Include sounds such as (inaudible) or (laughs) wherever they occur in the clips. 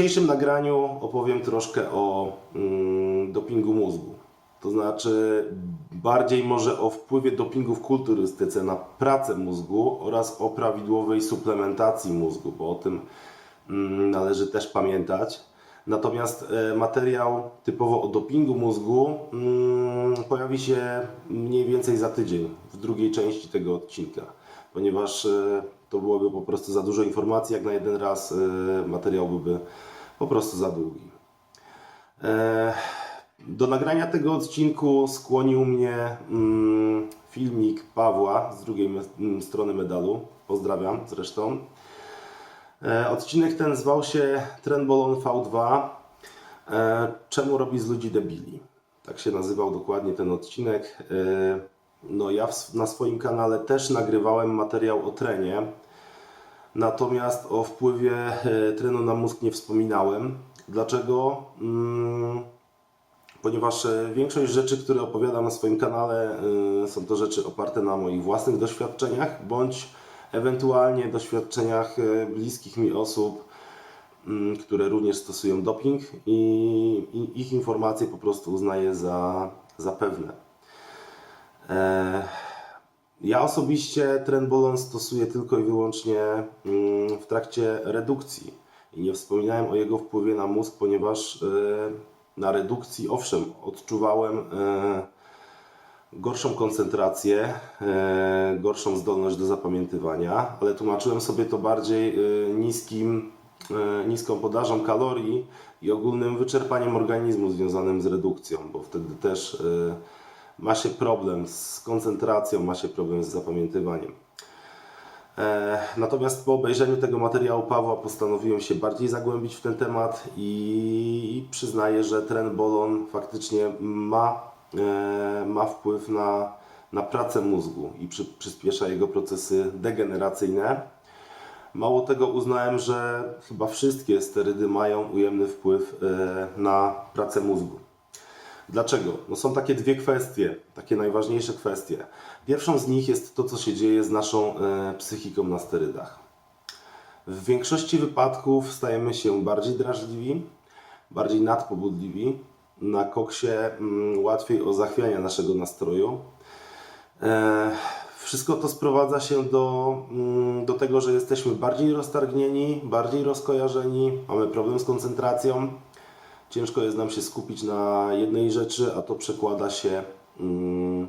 dzisiejszym nagraniu opowiem troszkę o mm, dopingu mózgu. To znaczy bardziej może o wpływie dopingu w kulturystyce na pracę mózgu oraz o prawidłowej suplementacji mózgu, bo o tym mm, należy też pamiętać. Natomiast e, materiał typowo o dopingu mózgu mm, pojawi się mniej więcej za tydzień, w drugiej części tego odcinka, ponieważ e, to byłoby po prostu za dużo informacji, jak na jeden raz e, materiał byłby po prostu za długi. E, Do nagrania tego odcinku skłonił mnie mm, filmik Pawła z drugiej mm, strony medalu. Pozdrawiam zresztą. E, Odcinek ten zwał się Trenbolon V2. E, Czemu robi z ludzi debili? Tak się nazywał dokładnie ten odcinek. No ja na swoim kanale też nagrywałem materiał o trenie. Natomiast o wpływie e, trenu na mózg nie wspominałem. Dlaczego? Mm, ponieważ e, większość rzeczy, które opowiadam na swoim kanale, e, są to rzeczy oparte na moich własnych doświadczeniach, bądź ewentualnie doświadczeniach bliskich mi osób, mm, które również stosują doping i, i ich informacje po prostu uznaję za, za pewne. Ja osobiście trenbolon stosuję tylko i wyłącznie mm, w trakcie redukcji. I nie wspominałem o jego wpływie na mózg, ponieważ e, na redukcji, owszem, odczuwałem e, gorszą koncentrację, e, gorszą zdolność do zapamiętywania, ale tłumaczyłem sobie to bardziej niskim, niską podażą kalorii i ogólnym wyczerpaniem organizmu związanym z redukcją, bo wtedy też ma się problem z koncentracją, ma się problem z zapamiętywaniem. E, Natomiast po obejrzeniu tego materiału Pawła postanowiłem się bardziej zagłębić w ten temat i przyznaję, że tren bolon faktycznie ma, e, ma wpływ na, na pracę mózgu i przy, przyspiesza jego procesy degeneracyjne. Mało tego uznałem, że chyba wszystkie sterydy mają ujemny wpływ e, na pracę mózgu. Dlaczego? No są takie dwie kwestie, takie najważniejsze kwestie. Pierwszą z nich jest to, co się dzieje z naszą e, psychiką na sterydach. W większości wypadków stajemy się bardziej drażliwi, bardziej nadpobudliwi. Na koksie mm, łatwiej o zachwianie naszego nastroju. E, wszystko to sprowadza się do, mm, do tego, że jesteśmy bardziej roztargnieni, bardziej rozkojarzeni, mamy problem z koncentracją. Ciężko jest nam się skupić na jednej rzeczy, a to przekłada się mm,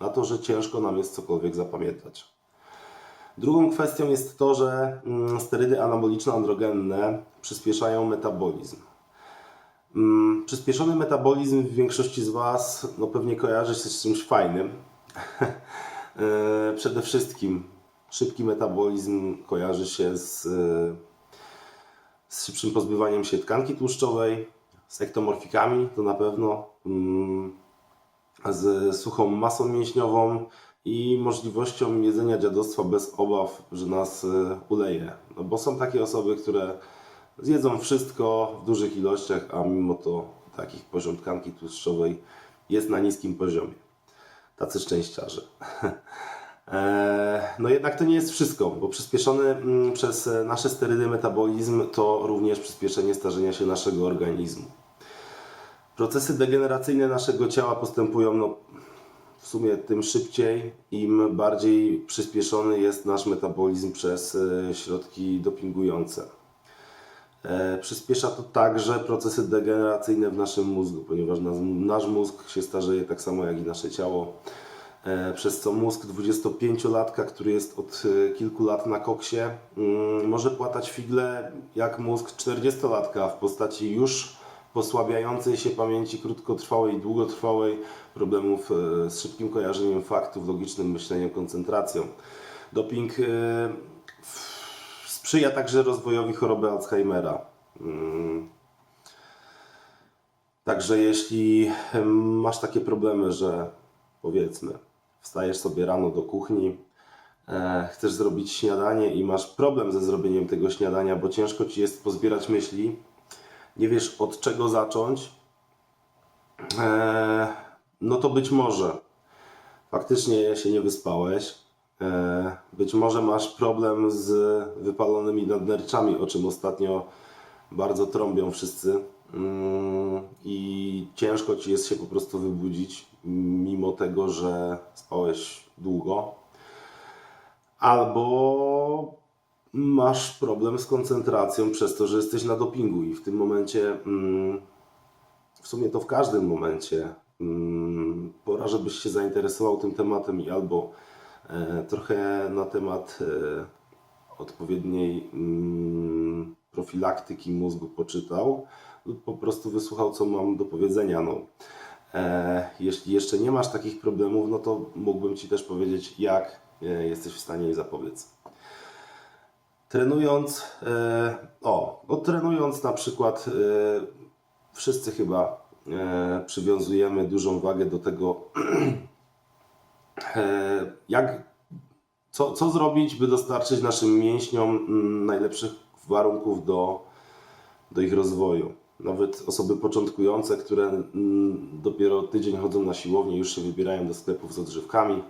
na to, że ciężko nam jest cokolwiek zapamiętać. Drugą kwestią jest to, że mm, sterydy anaboliczno-androgenne przyspieszają metabolizm. Mm, Przyspieszony metabolizm w większości z Was no, pewnie kojarzy się z czymś fajnym. (laughs) E, Przede wszystkim szybki metabolizm kojarzy się z, e, z szybszym pozbywaniem się tkanki tłuszczowej, z ektomorfikami to na pewno, mm, z suchą masą mięśniową i możliwością jedzenia dziadostwa bez obaw, że nas e, uleje. No bo są takie osoby, które zjedzą wszystko w dużych ilościach, a mimo to takich poziom tkanki tłuszczowej jest na niskim poziomie. Tacy szczęściarze. (laughs) Eee, No jednak to nie jest wszystko, bo przyspieszony mm, przez e, nasze sterydy metabolizm to również przyspieszenie starzenia się naszego organizmu. Procesy degeneracyjne naszego ciała postępują no, w sumie tym szybciej, im bardziej przyspieszony jest nasz metabolizm przez e, środki dopingujące. E, Przyspiesza to także procesy degeneracyjne w naszym mózgu, ponieważ nas, nasz mózg się starzeje tak samo jak i nasze ciało. E, Przez co mózg 25-latka, który jest od e, kilku lat na koksie, mm, może płatać figle jak mózg 40-latka w postaci już posłabiającej się pamięci krótkotrwałej i długotrwałej, problemów e, z szybkim kojarzeniem faktów, logicznym myśleniem, koncentracją. Doping sprzyja także rozwojowi choroby Alzheimera. Mm. Także jeśli masz takie problemy, że powiedzmy, wstajesz sobie rano do kuchni, e, chcesz zrobić śniadanie i masz problem ze zrobieniem tego śniadania, bo ciężko ci jest pozbierać myśli, nie wiesz od czego zacząć, e, no to być może. Faktycznie się nie wyspałeś. E, być może masz problem z wypalonymi nadnerczami, o czym ostatnio bardzo trąbią wszyscy i ciężko ci jest się po prostu wybudzić, mimo tego, że spałeś długo. Albo masz problem z koncentracją przez to, że jesteś na dopingu i w tym momencie, mm, w sumie to w każdym momencie, mm, pora, żebyś się zainteresował tym tematem i albo e, trochę na temat e, odpowiedniej mm, profilaktyki mózgu poczytał po prostu wysłuchał, co mam do powiedzenia. No, e, jeśli jeszcze nie masz takich problemów, no to mógłbym Ci też powiedzieć, jak e, jesteś w stanie jej zapobiec. Trenując, e, o, no trenując na przykład, e, wszyscy chyba e, przywiązujemy dużą wagę do tego, (clears throat) e, jak, co, co zrobić, by dostarczyć naszym mięśniom mm, najlepszych warunków do, do ich rozwoju. Nawet osoby początkujące, które mm, dopiero tydzień chodzą na siłownię, już się wybierają do sklepów z odżywkami,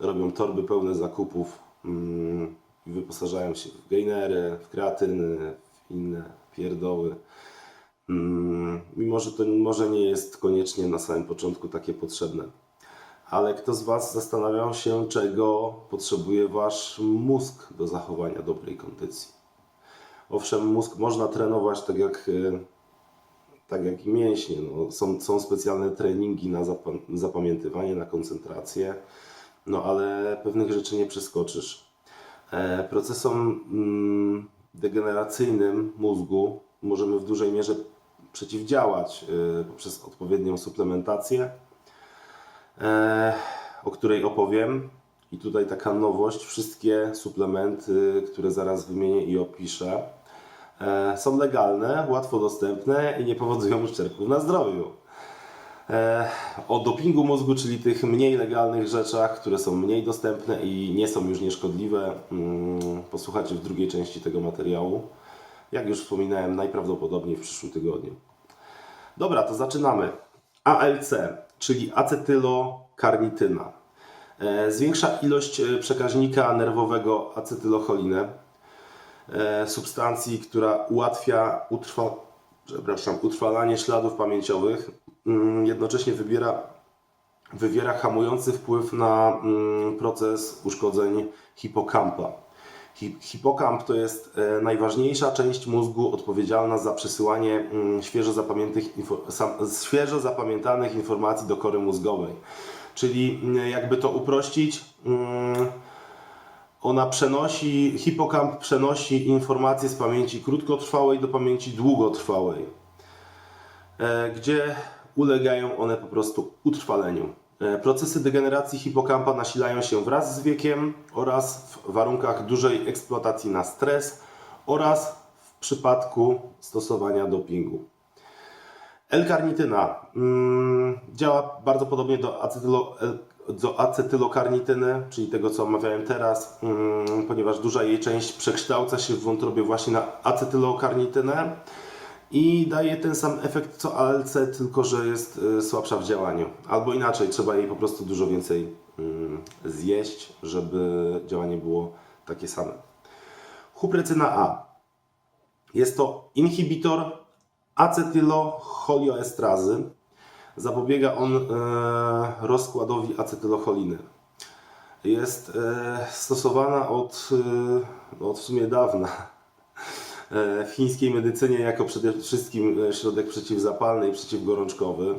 robią torby pełne zakupów mm, i wyposażają się w gainery, w kreatyny, w inne pierdoły. Mm, Mimo, że to może nie jest koniecznie na samym początku takie potrzebne. Ale kto z Was zastanawiał się, czego potrzebuje Wasz mózg do zachowania dobrej kondycji? Owszem, mózg można trenować tak jak, e, tak jak i mięśnie. No, są, są specjalne treningi na zapa- zapamiętywanie, na koncentrację, no ale pewnych rzeczy nie przeskoczysz. E, Procesom mm, degeneracyjnym mózgu możemy w dużej mierze przeciwdziałać e, poprzez odpowiednią suplementację, e, o której opowiem. I tutaj taka nowość: wszystkie suplementy, które zaraz wymienię i opiszę, są legalne, łatwo dostępne i nie powodują uszczerbków na zdrowiu. E, O dopingu mózgu, czyli tych mniej legalnych rzeczach, które są mniej dostępne i nie są już nieszkodliwe, mm, posłuchacie w drugiej części tego materiału. Jak już wspominałem, najprawdopodobniej w przyszłym tygodniu. Dobra, to zaczynamy. ALC, czyli acetylokarnityna. E, Zwiększa ilość e, przekaźnika nerwowego acetylocholinę, e, substancji, która ułatwia utrwa, przepraszam, utrwalanie śladów pamięciowych, mm, jednocześnie wybiera, wywiera hamujący wpływ na mm, proces uszkodzeń hipokampa. Hi- Hipokamp to jest e, najważniejsza część mózgu odpowiedzialna za przesyłanie mm, świeżo, świeżo zapamiętanych informacji do kory mózgowej. Czyli jakby to uprościć, ona przenosi, hipokamp przenosi informacje z pamięci krótkotrwałej do pamięci długotrwałej, e, gdzie ulegają one po prostu utrwaleniu. E, Procesy degeneracji hipokampa nasilają się wraz z wiekiem oraz w warunkach dużej eksploatacji na stres oraz w przypadku stosowania dopingu. L-karnityna mm, działa bardzo podobnie do, acetylo, do acetylokarnityny, czyli tego co omawiałem teraz, mm, ponieważ duża jej część przekształca się w wątrobie właśnie na acetylokarnitynę i daje ten sam efekt co ALC, tylko że jest y, słabsza w działaniu. Albo inaczej, trzeba jej po prostu dużo więcej mm, zjeść, żeby działanie było takie same. Huprecyna A. Jest to inhibitor acetylocholioestrazy. Zapobiega on e, rozkładowi acetylocholiny. Jest e, stosowana od, e, od w sumie dawna w chińskiej medycynie jako przede wszystkim środek przeciwzapalny i przeciwgorączkowy.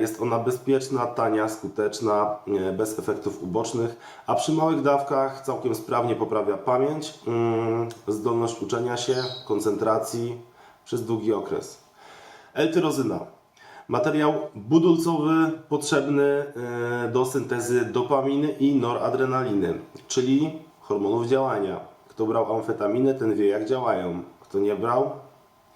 Jest ona bezpieczna, tania, skuteczna, bez efektów ubocznych, a przy małych dawkach całkiem sprawnie poprawia pamięć, mm, zdolność uczenia się, koncentracji przez długi okres. L-tyrozyna. Materiał budulcowy potrzebny e, do syntezy dopaminy i noradrenaliny, czyli hormonów działania. Kto brał amfetaminy, ten wie jak działają. Kto nie brał,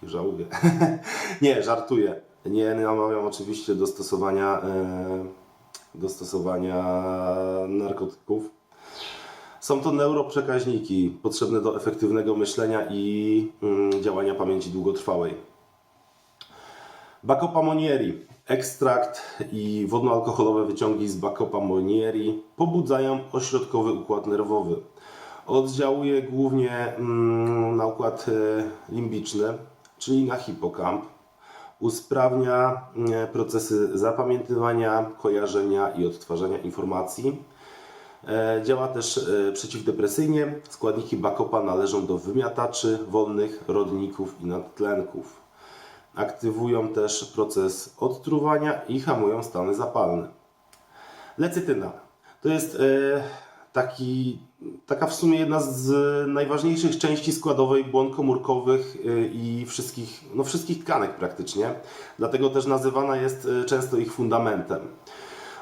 i żałuje. (laughs) nie, żartuję. Nie namawiam oczywiście do stosowania, e, do stosowania narkotyków. Są to neuroprzekaźniki potrzebne do efektywnego myślenia i mm, działania pamięci długotrwałej. Bacopa monieri. Ekstrakt i wodnoalkoholowe wyciągi z Bacopa monieri pobudzają ośrodkowy układ nerwowy. Oddziałuje głównie mm, na układ e, limbiczny czyli na hipokamp. Usprawnia e, procesy zapamiętywania, kojarzenia i odtwarzania informacji. E, Działa też e, przeciwdepresyjnie. Składniki bakopa należą do wymiataczy wolnych, rodników i nadtlenków. Aktywują też proces odtruwania i hamują stany zapalne. Lecytyna to jest e, taki, taka w sumie jedna z najważniejszych części składowej błon komórkowych e, i wszystkich, no wszystkich tkanek praktycznie. Dlatego też nazywana jest e, często ich fundamentem.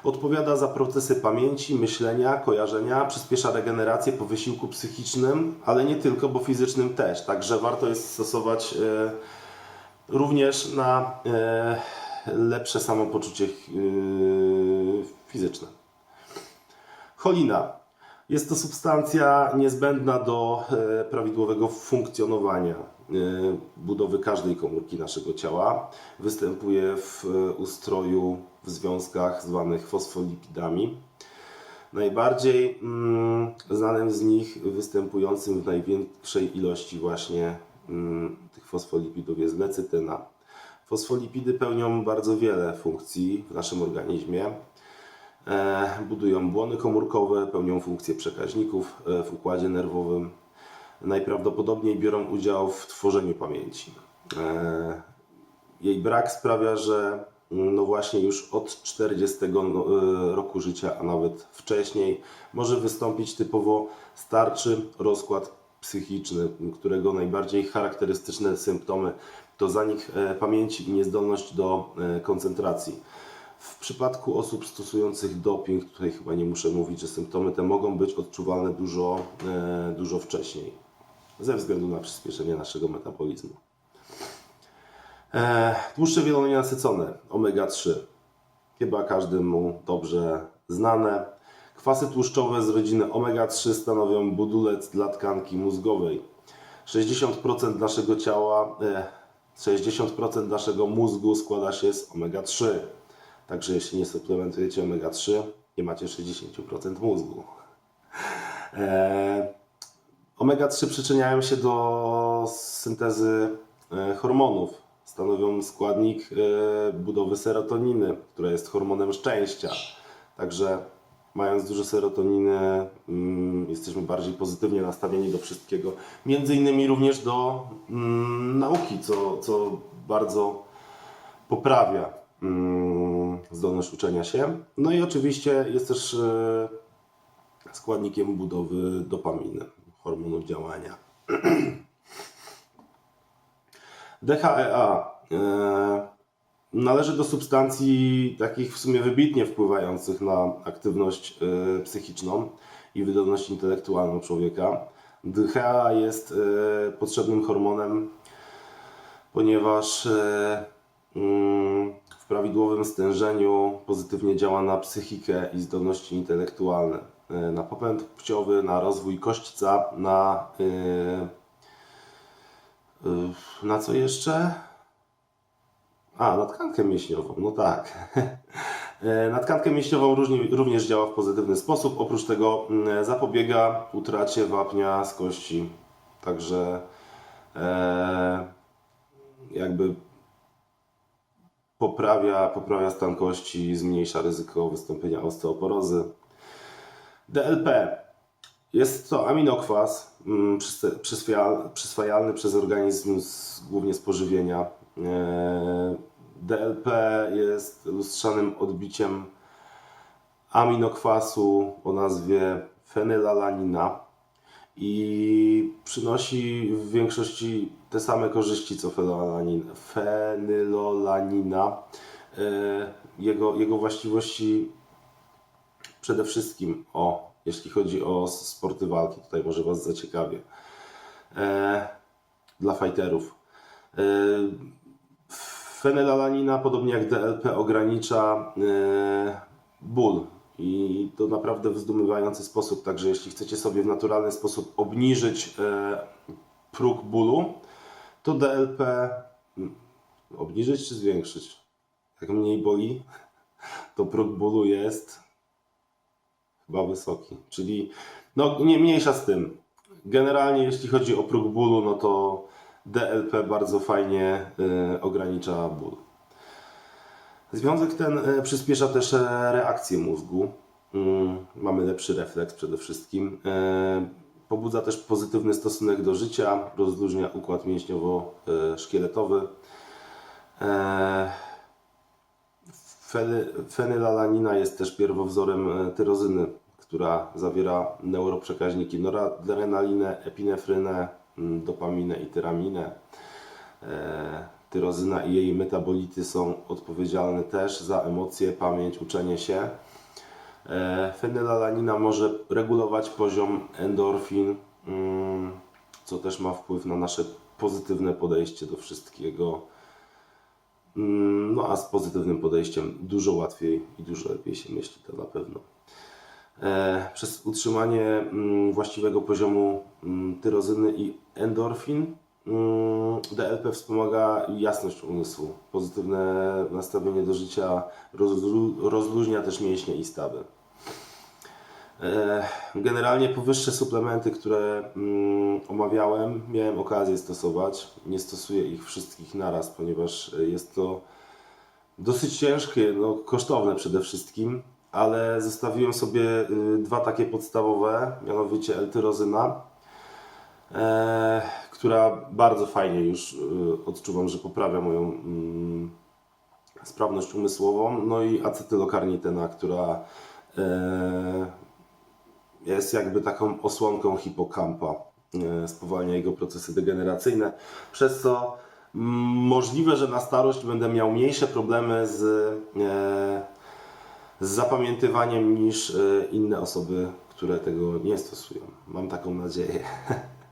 Odpowiada za procesy pamięci, myślenia, kojarzenia, przyspiesza regenerację po wysiłku psychicznym, ale nie tylko, bo fizycznym też. Także warto jest stosować również na e, lepsze samopoczucie e, fizyczne. Cholina. Jest to substancja niezbędna do e, prawidłowego funkcjonowania budowy każdej komórki naszego ciała. Występuje w ustroju w związkach zwanych fosfolipidami. Najbardziej mm, znanym z nich, występującym w największej ilości właśnie mm, tych fosfolipidów jest lecytyna. Fosfolipidy pełnią bardzo wiele funkcji w naszym organizmie. E, budują błony komórkowe, pełnią funkcje przekaźników e, w układzie nerwowym. Najprawdopodobniej biorą udział w tworzeniu pamięci. E, Jej brak sprawia, że mm, no właśnie już od 40 no, roku życia, a nawet wcześniej, może wystąpić typowo starczy rozkład psychiczny, którego najbardziej charakterystyczne symptomy to zanik e, pamięci i niezdolność do e, koncentracji. W przypadku osób stosujących doping, tutaj chyba nie muszę mówić, że symptomy te mogą być odczuwalne dużo, e, dużo wcześniej, ze względu na przyspieszenie naszego metabolizmu. Tłuszcze wielonienasycone, omega-3, chyba każdemu dobrze znane. Kwasy tłuszczowe z rodziny omega-3 stanowią budulec dla tkanki mózgowej. 60% naszego ciała, e, 60% naszego mózgu składa się z omega-3. Także jeśli nie suplementujecie omega-3, nie macie 60% mózgu. E, Omega-3 przyczyniają się do syntezy e, hormonów. Stanowią składnik e, budowy serotoniny, która jest hormonem szczęścia. Także mając dużo serotoniny, mm, jesteśmy bardziej pozytywnie nastawieni do wszystkiego. Między innymi również do mm, nauki, co, co bardzo poprawia mm, zdolność uczenia się. No i oczywiście jest też e, składnikiem budowy dopaminy, hormonu działania. (clears throat) DHEA należy do substancji takich w sumie wybitnie wpływających na aktywność e, psychiczną i wydolność intelektualną człowieka. DHEA jest e, potrzebnym hormonem, ponieważ e, mm, w prawidłowym stężeniu pozytywnie działa na psychikę i zdolności intelektualne, na popęd płciowy, na rozwój kośćca, na na co jeszcze? A, na tkankę mięśniową, no tak. (laughs) E, Na tkankę mięśniową również działa w pozytywny sposób. Oprócz tego mm, zapobiega utracie wapnia z kości. Także e, jakby poprawia, poprawia stan kości, zmniejsza ryzyko wystąpienia osteoporozy. DLP jest to aminokwas mm, przyswa- przyswaja- przyswajalny przez organizm z, głównie z pożywienia. E, DLP jest lustrzanym odbiciem aminokwasu o nazwie fenylalanina i przynosi w większości te same korzyści co fenylolanina. E, Jego, jego właściwości przede wszystkim o, jeśli chodzi o sporty walki, tutaj może Was zaciekawię. E, dla fighterów. Fenylalanina, podobnie jak DLP, ogranicza e, ból i to naprawdę w zdumiewający sposób. Także jeśli chcecie sobie w naturalny sposób obniżyć e, próg bólu, to DLP mm, obniżyć czy zwiększyć? Jak mniej boli, to próg bólu jest chyba wysoki. Czyli no nie mniejsza z tym. Generalnie jeśli chodzi o próg bólu, no to DLP bardzo fajnie e, ogranicza ból. Związek ten e, przyspiesza też e, reakcję mózgu. Mm, Mamy lepszy refleks przede wszystkim. Pobudza też pozytywny stosunek do życia, rozluźnia układ mięśniowo-szkieletowy. Feny- Fenylalanina jest też pierwowzorem tyrozyny, która zawiera neuroprzekaźniki noradrenalinę, epinefrynę, dopaminę i tyraminę. E, Tyrozyna i jej metabolity są odpowiedzialne też za emocje, pamięć, uczenie się. E, Fenylalanina może regulować poziom endorfin, mm, co też ma wpływ na nasze pozytywne podejście do wszystkiego. Mm, No a z pozytywnym podejściem dużo łatwiej i dużo lepiej się myśli, to na pewno. E, Przez utrzymanie mm, właściwego poziomu mm, tyrozyny i endorfin mm, DLP wspomaga jasność umysłu. Pozytywne nastawienie do życia rozlu- rozluźnia też mięśnie i stawy. E, Generalnie powyższe suplementy, które omawiałem, miałem okazję stosować. Nie stosuję ich wszystkich naraz, ponieważ jest to dosyć ciężkie, no, kosztowne przede wszystkim, ale zostawiłem sobie y, dwa takie podstawowe, mianowicie L-tyrozyna, e, która bardzo fajnie już y, odczuwam, że poprawia moją mm, sprawność umysłową, no i acetylokarnitena, która e, jest jakby taką osłonką hipokampa, e, spowalnia jego procesy degeneracyjne, przez co mm, możliwe, że na starość będę miał mniejsze problemy z, z zapamiętywaniem niż e, inne osoby, które tego nie stosują. Mam taką nadzieję.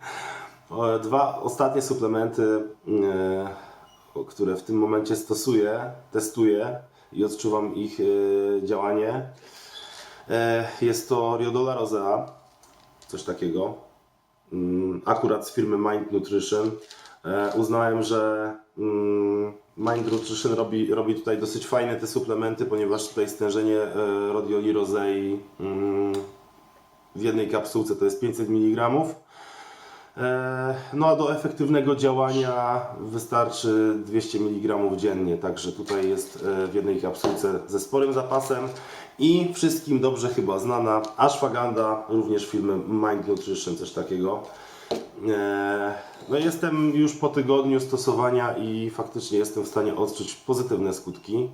(laughs) Dwa ostatnie suplementy, e, które w tym momencie stosuję, testuję i odczuwam ich e, działanie. Jest to Riodola Rosea, coś takiego. Mm, Akurat z firmy Mind Nutrition. Uznałem, że mm, Mind Nutrition robi, robi tutaj dosyć fajne te suplementy, ponieważ tutaj stężenie e, Rodioli Rosei mm, w jednej kapsułce to jest 500 mg. E, No a do efektywnego działania wystarczy 200 mg dziennie, także tutaj jest e, w jednej kapsułce ze sporym zapasem i wszystkim dobrze chyba znana ashwagandha, również filmy Mind Nutrition, coś takiego. E, No jestem już po tygodniu stosowania i faktycznie jestem w stanie odczuć pozytywne skutki.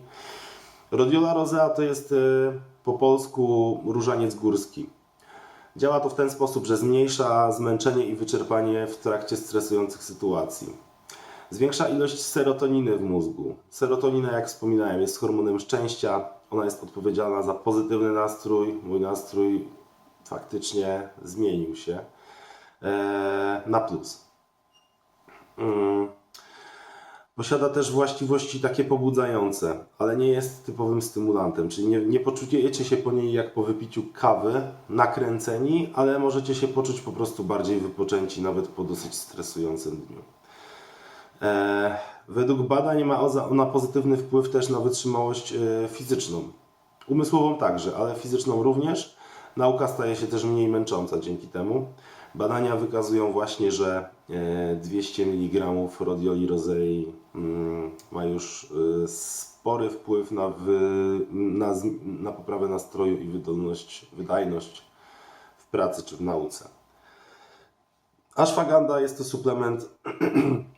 Rhodiola rosea to jest e, po polsku różaniec górski. Działa to w ten sposób, że zmniejsza zmęczenie i wyczerpanie w trakcie stresujących sytuacji. Zwiększa ilość serotoniny w mózgu. Serotonina, jak wspominałem, jest hormonem szczęścia. Ona jest odpowiedzialna za pozytywny nastrój. Mój nastrój faktycznie zmienił się na plus. Mm. Posiada też właściwości takie pobudzające, ale nie jest typowym stymulantem, czyli nie, nie poczujecie się po niej jak po wypiciu kawy, nakręceni, ale możecie się poczuć po prostu bardziej wypoczęci nawet po dosyć stresującym dniu. E, według badań ma ona pozytywny wpływ też na wytrzymałość e, fizyczną. Umysłową także, ale fizyczną również. Nauka staje się też mniej męcząca dzięki temu. Badania wykazują właśnie, że e, 200 mg rodioli rosei mm, ma już e, spory wpływ na, wy, na, na poprawę nastroju i wydolność, wydajność w pracy czy w nauce. Ashwagandha jest to suplement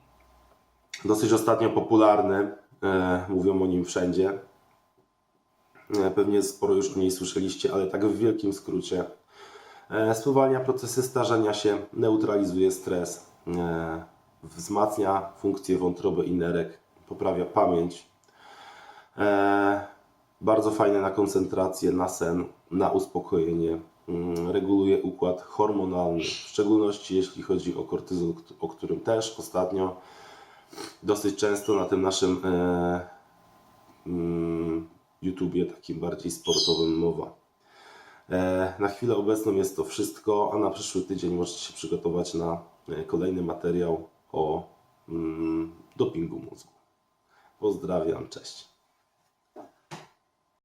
(clears throat) dosyć ostatnio popularny. E, mówią o nim wszędzie. E, Pewnie sporo już o niej słyszeliście, ale tak w wielkim skrócie. E, Spowalnia procesy starzenia się, neutralizuje stres, e, wzmacnia funkcję wątroby i nerek, poprawia pamięć. E, Bardzo fajne na koncentrację, na sen, na uspokojenie. Mm, Reguluje układ hormonalny, w szczególności jeśli chodzi o kortyzol, o którym też ostatnio dosyć często na tym naszym mm, YouTubie, takim bardziej sportowym mowa. E, na chwilę obecną jest to wszystko, a na przyszły tydzień możecie się przygotować na e, kolejny materiał o mm, dopingu mózgu. Pozdrawiam, cześć.